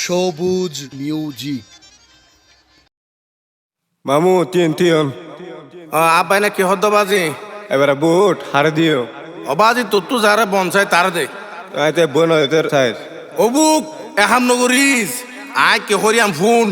সবুজ মিউজিক মামু তিন তিন। আব্বাই না কি হদ্দ বাজি? এবারে বুট হারে দিও। অবাজি তো তু যারা বনসাই তার দে। বোন সাইড অবুক এহাম নগরিস আয় কে হরিয়াম ফোন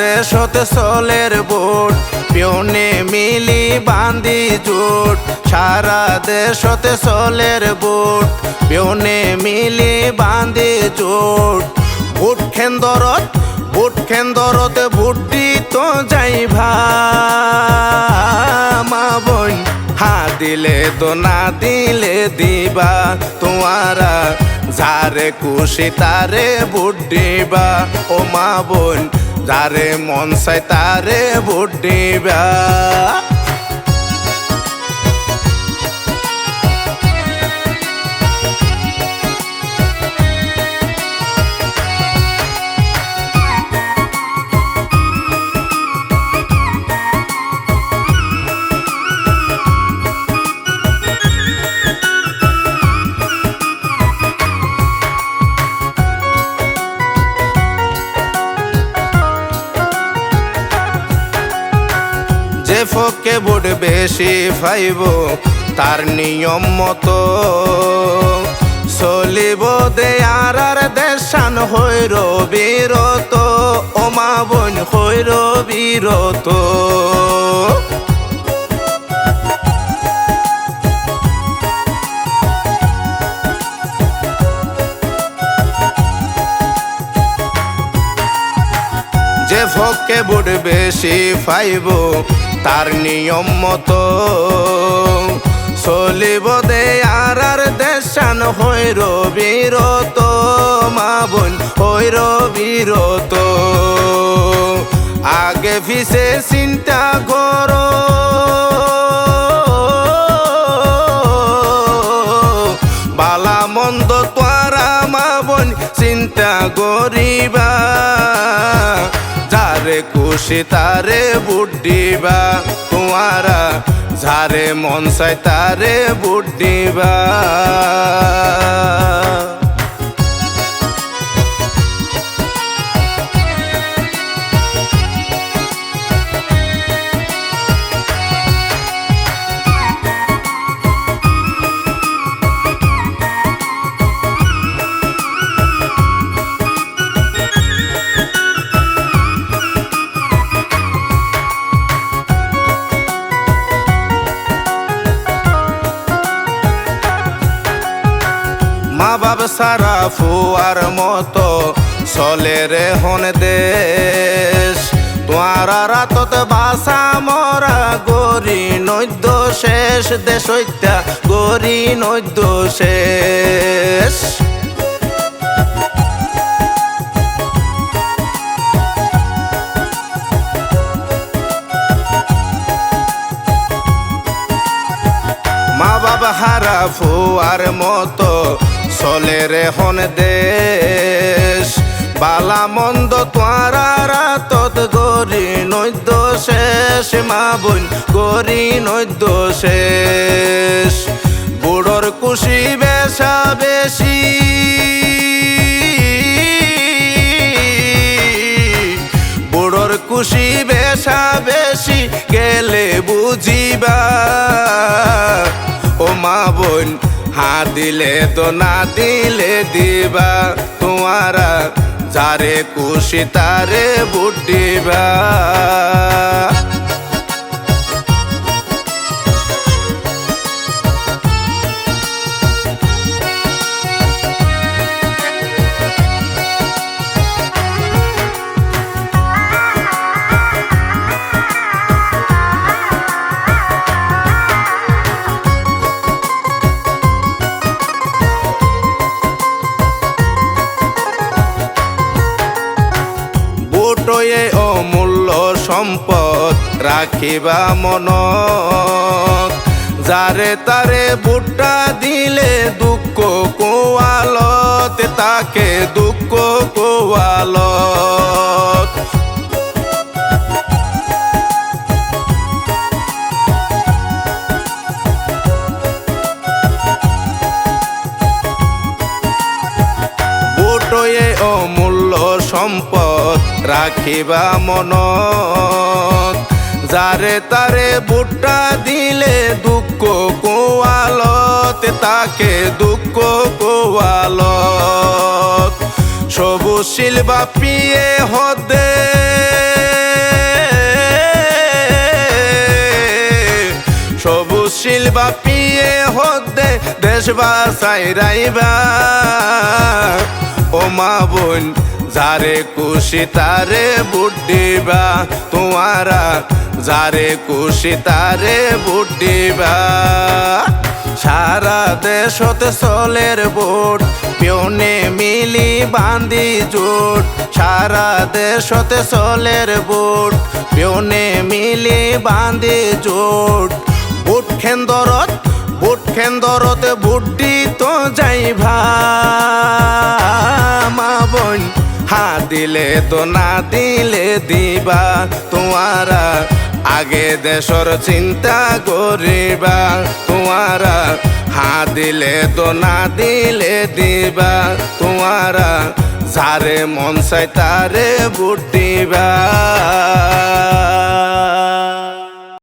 দেশতে চলের বোট, পিওনে মিলি বান্দি জোট। সারা দেশতে চলের বোট, পিওনে মিলি বান্দি জোট। ভোট খেন্দরত ভোট খেন্দরতে ভোট দিত যাইভা মা বোন, হা দিলে তো না দিলে দিবা। তোমারা যারে খুশি তারে ভোট দিবা। ও মা বোন যারে মন চাই তারে ভোট ফকে ভোট বেশি পাইব তার নিয়ম মতো চলিব দে আর দেশান হৈর বিরত, ওমা বোন হৈর বিরত। যে ফকে বুট বেশি পাইব তার নিয়ম মতো চলিব দে আর আর দেশান হৈর বিরত মা বোন হৈর বিরত আগে ফিসে চিন্তা করো। বালা মন্দ তোয়ারা, মা বোন, চিন্তা করিবা। খুশি তারে বুট দিবা তোমারা যারে মন চাই তারে বুট দিবা মা বাপ সারা ফুয়ার মতো চলে রে হন দেশ। তোমার রাতত বাসা মরা গরি নৈদ্য শেষ, দেশ হইতা গরি নৈদ্য শেষ। মা বাবা হারা ফুয়ার মতো চলে রে হন দেশ। বালা মন্দ তোয়ারা রাতত গরি নৈদ্য শেষ, মা বোন গরি নৈদ্য শেষ। বুড়োর খুশি বেশা বেশি। বুড়োর খুশি বেশা বেশি, গেলে বুঝিবা। ও মা বোন হা দিলে তো না দিলে দিবা। তোমারা যারে খুশি তারে বুট বুটয়ে অমূল্য সম্পদ রাখিবা মন যারে তারে বুটা দিলে দুঃখ কোয়ালত, তাকে দুঃখ অমূল্য সম্পদ রাখিবা মন যারে তারে বুটটা দিলে দুঃখ কোয়ালত তাকে দুঃখ কোয়ালত সবুজ শিলবা পিয়ে হদে। সবুজ শিলবা পিয়ে হদে, দেশ বাসাই রাইবা ও মা বোন যারে খুশি তারে বুডিবা তোমারা, যারে খুশি তারে বুডিবা সারা দেশতে চলের বোট পিওনে মিলি বান্দি জোট। সারা দেশতে চলের বোট পিওনে মিলি বান্দি জোট। বুট খেন্দরত, বুট খেন্দরতে বুড্ডি তো যাইভা মা দিলে তো না দিলে দিবা, তোমারা আগে দেশর চিন্তা করিবা, তোমারা হা দিলে তো না দিলে দিবা, তোমারা যারে মন চাই তারে বুটিবা